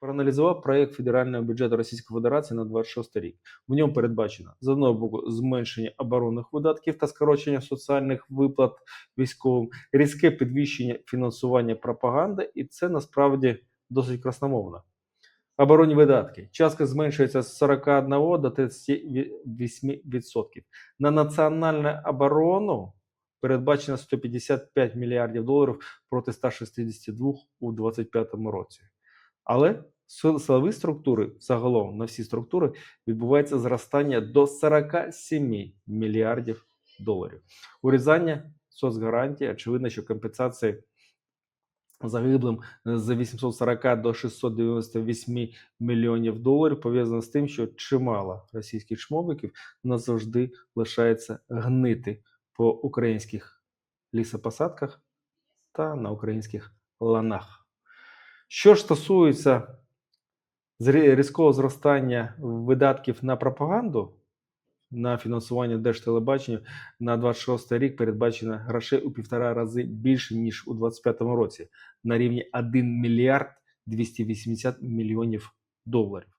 проаналізував проєкт федерального бюджету Російської Федерації на 26 рік. В ньому передбачено з одного боку зменшення оборонних видатків та скорочення соціальних виплат військовим, різке підвищення фінансування пропаганди, і це насправді досить красномовно. Оборонні видатки. Частка зменшується з 41 до 38%. На національну оборону передбачено 155 мільярдів доларів проти 162 у 2025 році. Але сил- силові структури, загалом на всі структури, відбувається зростання до 47 мільярдів доларів. Урізання соцгарантій, очевидно, що компенсації загиблим з 840 до 698 мільйонів доларів пов'язано з тим, що чимало російських чмовиків назавжди лишається гнити по українських лісопосадках та на українських ланах. Що ж стосується різкого зростання видатків на пропаганду, на фінансування держтелебачення на 26 рік передбачено грошей у півтора рази більше, ніж у 2025 році, на рівні 1 мільярд 280 мільйонів доларів.